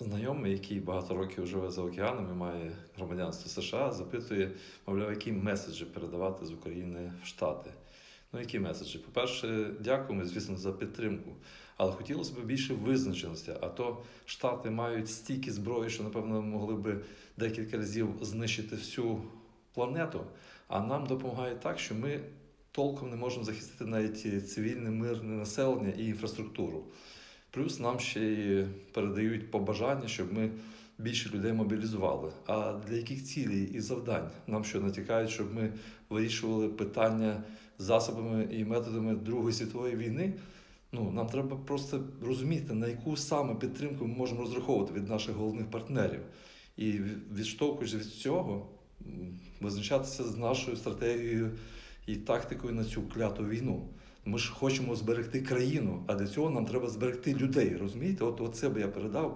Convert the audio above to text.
Знайомий, який багато років живе за океаном і має громадянство США, запитує, мовляв, які меседжі передавати з України в Штати. Ну, які меседжі? По-перше, дякуємо, звісно, за підтримку. Але хотілося б більше визначеності. А то Штати мають стільки зброї, що, напевно, могли би декілька разів знищити всю планету, а нам допомагають так, що ми толком не можемо захистити навіть цивільне мирне населення і інфраструктуру. Плюс нам ще й передають побажання, щоб ми більше людей мобілізували. А для яких цілей і завдань нам що натякають, щоб ми вирішували питання засобами і методами Другої світової війни? Ну, нам треба просто розуміти, на яку саме підтримку ми можемо розраховувати від наших головних партнерів. І від- відштовхуючись від цього, визначатися з нашою стратегією і тактикою на цю кляту війну. Ми ж хочемо зберегти країну, а для цього нам треба зберегти людей. Розумієте? От, от це би я передав.